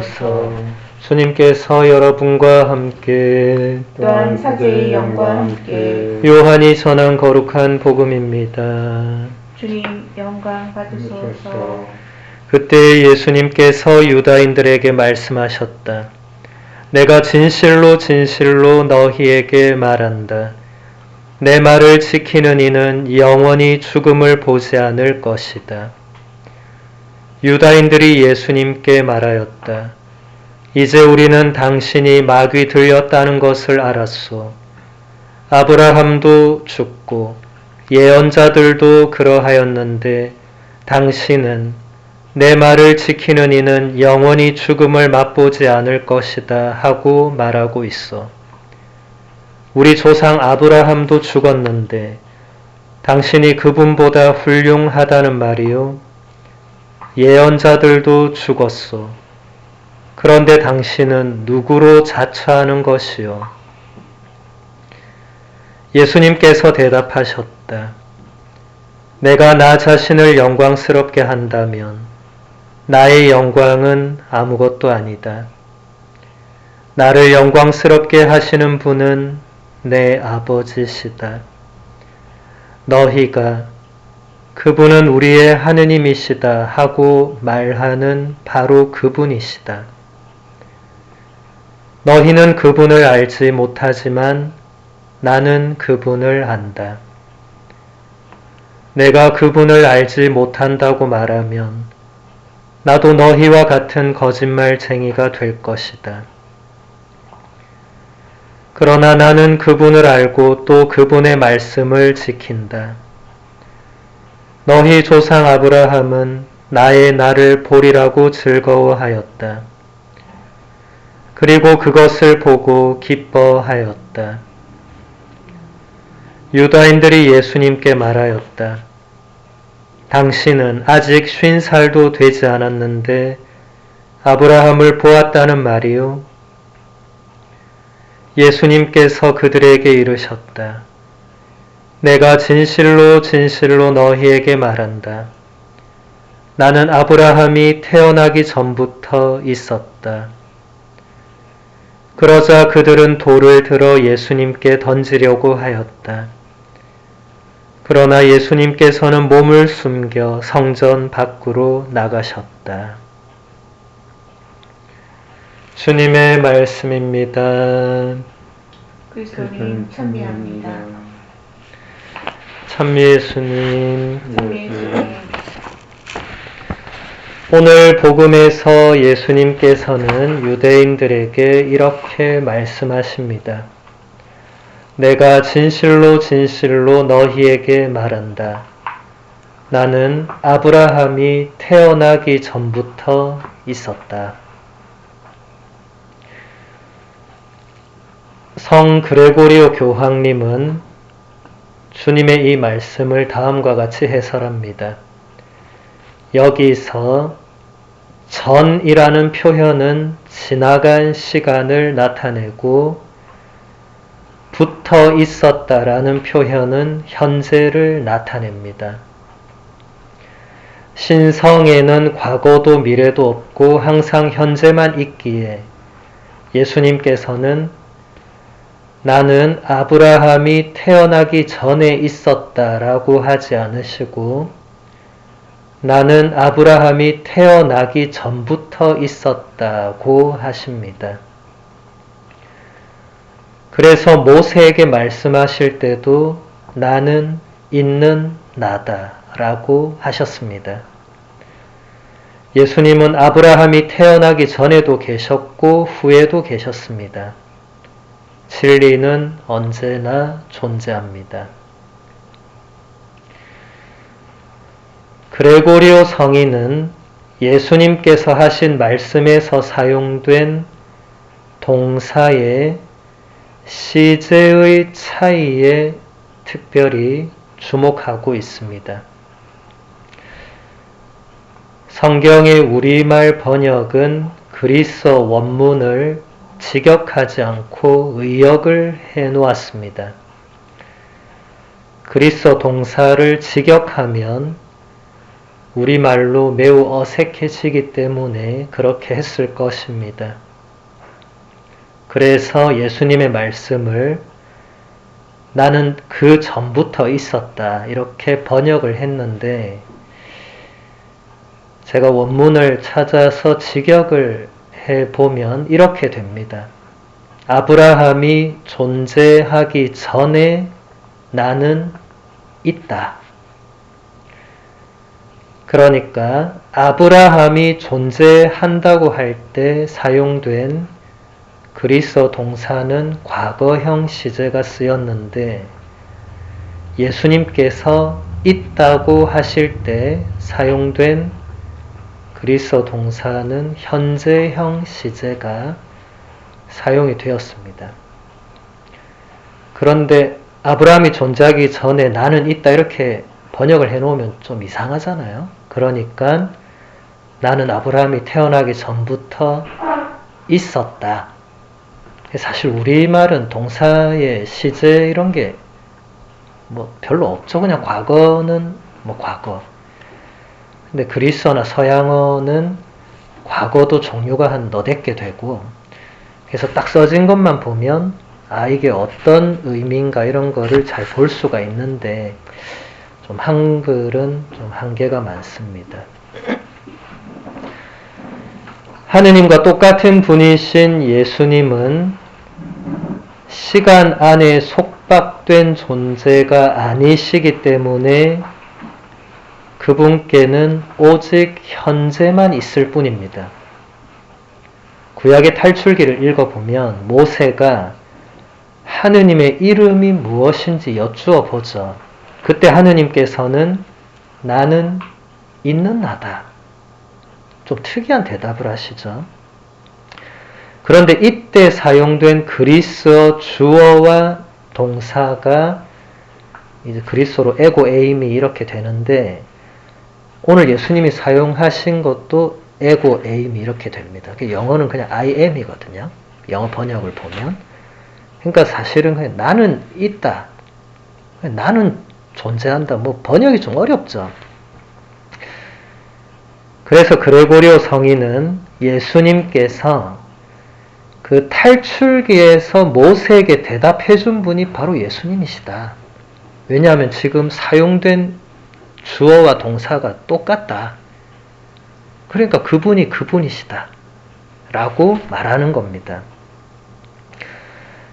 주옵소서. 주님께서 여러분과 함께 또한 사제의 영과 함께 요한이 전한 거룩한 복음입니다. 주님 영광 받으소서. 그때 예수님께서 유다인들에게 말씀하셨다. 내가 진실로 진실로 너희에게 말한다. 내 말을 지키는 이는 영원히 죽음을 보지 않을 것이다. 유다인들이 예수님께 말하였다. 이제 우리는 당신이 마귀 들렸다는 것을 알았소. 아브라함도 죽고 예언자들도 그러하였는데 당신은 내 말을 지키는 이는 영원히 죽음을 맛보지 않을 것이다 하고 말하고 있어. 우리 조상 아브라함도 죽었는데 당신이 그분보다 훌륭하다는 말이요. 예언자들도 죽었소. 그런데 당신은 누구로 자처하는 것이요? 예수님께서 대답하셨다. 내가 나 자신을 영광스럽게 한다면 나의 영광은 아무것도 아니다. 나를 영광스럽게 하시는 분은 내 아버지시다. 너희가 그분은 우리의 하느님이시다 하고 말하는 바로 그분이시다. 너희는 그분을 알지 못하지만 나는 그분을 안다. 내가 그분을 알지 못한다고 말하면 나도 너희와 같은 거짓말쟁이가 될 것이다. 그러나 나는 그분을 알고 또 그분의 말씀을 지킨다. 너희 조상 아브라함은 나의 나를 보리라고 즐거워하였다. 그리고 그것을 보고 기뻐하였다. 유다인들이 예수님께 말하였다. 당신은 아직 쉰 살도 되지 않았는데 아브라함을 보았다는 말이요. 예수님께서 그들에게 이르셨다. 내가 진실로 진실로 너희에게 말한다. 나는 아브라함이 태어나기 전부터 있었다. 그러자 그들은 돌을 들어 예수님께 던지려고 하였다. 그러나 예수님께서는 몸을 숨겨 성전 밖으로 나가셨다. 주님의 말씀입니다. 그리스도님 찬미합니다. 예수님. 찬미 주님. 오늘 복음에서 예수님께서는 유대인들에게 이렇게 말씀하십니다. 내가 진실로 진실로 너희에게 말한다. 나는 아브라함이 태어나기 전부터 있었다. 성 그레고리오 교황님은 주님의 이 말씀을 다음과 같이 해설합니다. 여기서 전이라는 표현은 지나간 시간을 나타내고 붙어 있었다라는 표현은 현재를 나타냅니다. 신성에는 과거도 미래도 없고 항상 현재만 있기에 예수님께서는 나는 아브라함이 태어나기 전에 있었다라고 하지 않으시고 나는 아브라함이 태어나기 전부터 있었다고 하십니다. 그래서 모세에게 말씀하실 때도 나는 있는 나다 라고 하셨습니다. 예수님은 아브라함이 태어나기 전에도 계셨고 후에도 계셨습니다. 진리는 언제나 존재합니다. 그레고리오 성인은 예수님께서 하신 말씀에서 사용된 동사의 시제의 차이에 특별히 주목하고 있습니다. 성경의 우리말 번역은 그리스어 원문을 직역하지 않고 의역을 해 놓았습니다. 그리스어 동사를 직역하면 우리말로 매우 어색해지기 때문에 그렇게 했을 것입니다. 그래서 예수님의 말씀을 나는 그 전부터 있었다. 이렇게 번역을 했는데, 제가 원문을 찾아서 직역을 해 보면 이렇게 됩니다. 아브라함이 존재하기 전에 나는 있다. 그러니까 아브라함이 존재한다고 할 때 사용된 그리스어 동사는 과거형 시제가 쓰였는데 예수님께서 있다고 하실 때 사용된 그리스어 동사는 현재형 시제가 사용이 되었습니다. 그런데 아브라함이 존재하기 전에 나는 있다 이렇게 번역을 해놓으면 좀 이상하잖아요. 그러니까 나는 아브라함이 태어나기 전부터 있었다. 사실 우리말은 동사의 시제 이런 게 뭐 별로 없죠. 그냥 과거는 뭐 과거. 근데 그리스어나 서양어는 과거도 종류가 한 너댓 개 되고 그래서 딱 써진 것만 보면 아 이게 어떤 의미인가 이런 거를 잘 볼 수가 있는데 좀 한글은 좀 한계가 많습니다. 하느님과 똑같은 분이신 예수님은 시간 안에 속박된 존재가 아니시기 때문에 그분께는 오직 현재만 있을 뿐입니다. 구약의 탈출기를 읽어보면 모세가 하느님의 이름이 무엇인지 여쭈어 보죠. 그때 하느님께서는 나는 있는 나다. 좀 특이한 대답을 하시죠. 그런데 이때 사용된 그리스어 주어와 동사가 이제 그리스어로 에고 에임이 이렇게 되는데 오늘 예수님이 사용하신 것도 에고 에임이 이렇게 됩니다. 영어는 그냥 I am이거든요. 영어 번역을 보면. 그러니까 사실은 그냥 나는 있다. 나는 존재한다. 뭐 번역이 좀 어렵죠. 그래서 그레고리오 성인은 예수님께서 그 탈출기에서 모세에게 대답해 준 분이 바로 예수님이시다. 왜냐하면 지금 사용된 주어와 동사가 똑같다. 그러니까 그분이 그분이시다. 라고 말하는 겁니다.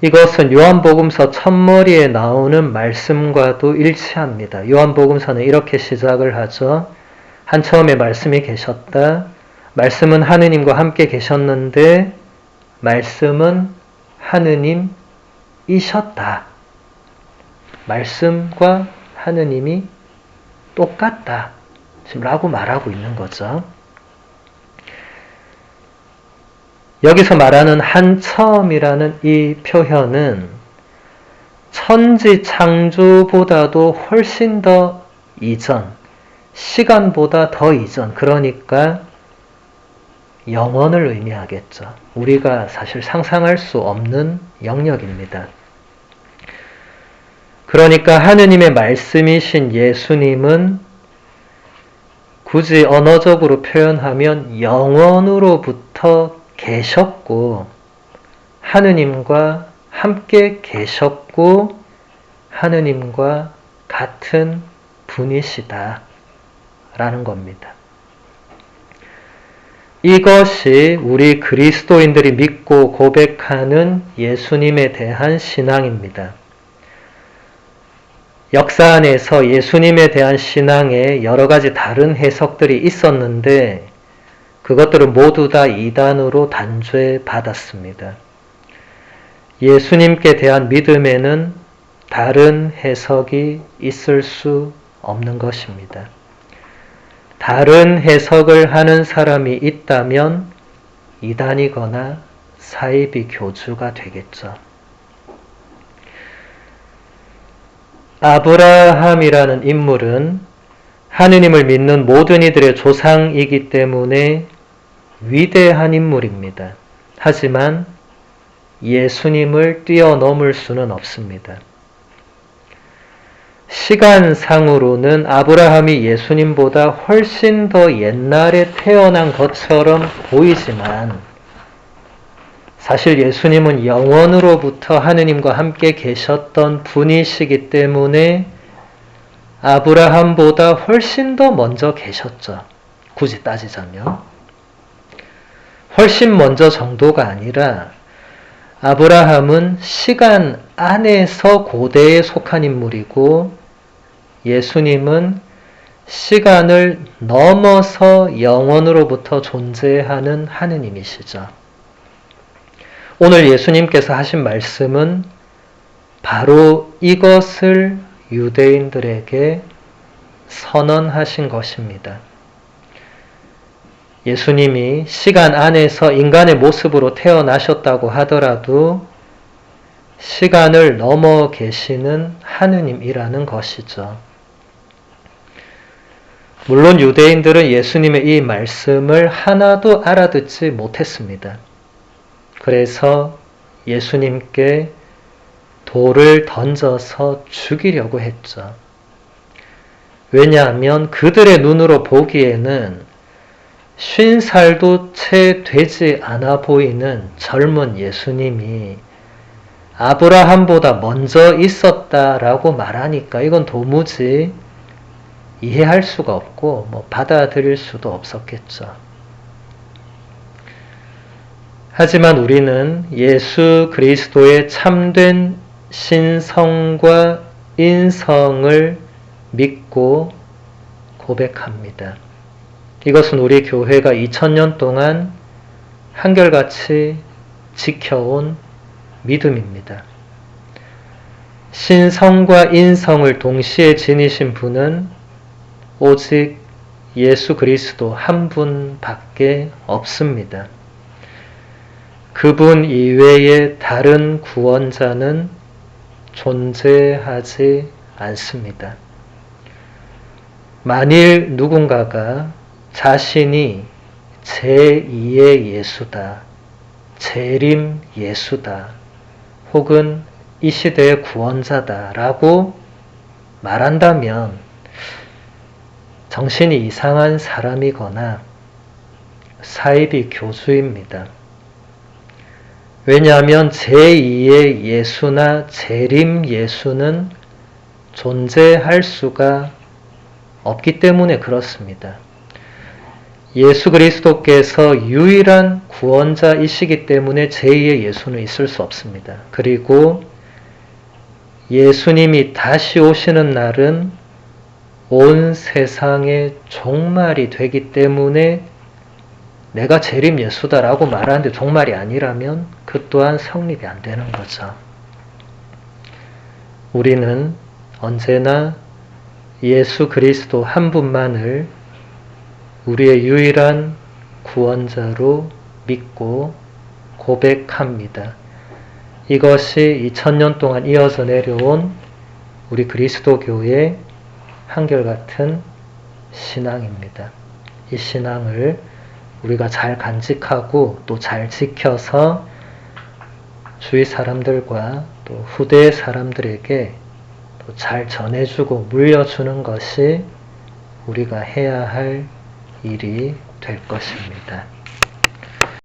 이것은 요한복음서 첫머리에 나오는 말씀과도 일치합니다. 요한복음서는 이렇게 시작을 하죠. 한 처음에 말씀이 계셨다. 말씀은 하느님과 함께 계셨는데 말씀은 하느님이셨다. 말씀과 하느님이 똑같다. 지금 라고 말하고 있는 거죠. 여기서 말하는 한 처음이라는 이 표현은 천지 창조보다도 훨씬 더 이전, 시간보다 더 이전, 그러니까 영원을 의미하겠죠. 우리가 사실 상상할 수 없는 영역입니다. 그러니까 하느님의 말씀이신 예수님은 굳이 언어적으로 표현하면 영원으로부터 계셨고 하느님과 함께 계셨고 하느님과 같은 분이시다 라는 겁니다. 이것이 우리 그리스도인들이 믿고 고백하는 예수님에 대한 신앙입니다. 역사 안에서 예수님에 대한 신앙에 여러 가지 다른 해석들이 있었는데 그것들을 모두 다 이단으로 단죄 받았습니다. 예수님께 대한 믿음에는 다른 해석이 있을 수 없는 것입니다. 다른 해석을 하는 사람이 있다면 이단이거나 사이비 교주가 되겠죠. 아브라함이라는 인물은 하느님을 믿는 모든 이들의 조상이기 때문에 위대한 인물입니다. 하지만 예수님을 뛰어넘을 수는 없습니다. 시간상으로는 아브라함이 예수님보다 훨씬 더 옛날에 태어난 것처럼 보이지만 사실 예수님은 영원으로부터 하느님과 함께 계셨던 분이시기 때문에 아브라함보다 훨씬 더 먼저 계셨죠. 굳이 따지자면. 훨씬 먼저 정도가 아니라 아브라함은 시간 안에서 고대에 속한 인물이고 예수님은 시간을 넘어서 영원으로부터 존재하는 하느님이시죠. 오늘 예수님께서 하신 말씀은 바로 이것을 유대인들에게 선언하신 것입니다. 예수님이 시간 안에서 인간의 모습으로 태어나셨다고 하더라도 시간을 넘어 계시는 하느님이라는 것이죠. 물론 유대인들은 예수님의 이 말씀을 하나도 알아듣지 못했습니다. 그래서 예수님께 돌을 던져서 죽이려고 했죠. 왜냐하면 그들의 눈으로 보기에는 쉰 살도 채 되지 않아 보이는 젊은 예수님이 아브라함보다 먼저 있었다라고 말하니까 이건 도무지 이해할 수가 없고 뭐 받아들일 수도 없었겠죠. 하지만 우리는 예수 그리스도의 참된 신성과 인성을 믿고 고백합니다. 이것은 우리 교회가 2000년 동안 한결같이 지켜온 믿음입니다. 신성과 인성을 동시에 지니신 분은 오직 예수 그리스도 한 분밖에 없습니다. 그분 이외의 다른 구원자는 존재하지 않습니다. 만일 누군가가 자신이 제2의 예수다, 재림 예수다, 혹은 이 시대의 구원자다 라고 말한다면 정신이 이상한 사람이거나 사이비 교수입니다. 왜냐하면 제2의 예수나 재림 예수는 존재할 수가 없기 때문에 그렇습니다. 예수 그리스도께서 유일한 구원자이시기 때문에 제2의 예수는 있을 수 없습니다. 그리고 예수님이 다시 오시는 날은 온 세상의 종말이 되기 때문에 내가 재림 예수다라고 말하는데 종말이 아니라면 그 또한 성립이 안 되는 거죠. 우리는 언제나 예수 그리스도 한 분만을 우리의 유일한 구원자로 믿고 고백합니다. 이것이 2000년 동안 이어져 내려온 우리 그리스도교의 한결같은 신앙입니다. 이 신앙을 우리가 잘 간직하고 또 잘 지켜서 주위 사람들과 또 후대 사람들에게 또 잘 전해주고 물려주는 것이 우리가 해야 할 일이 될 것입니다.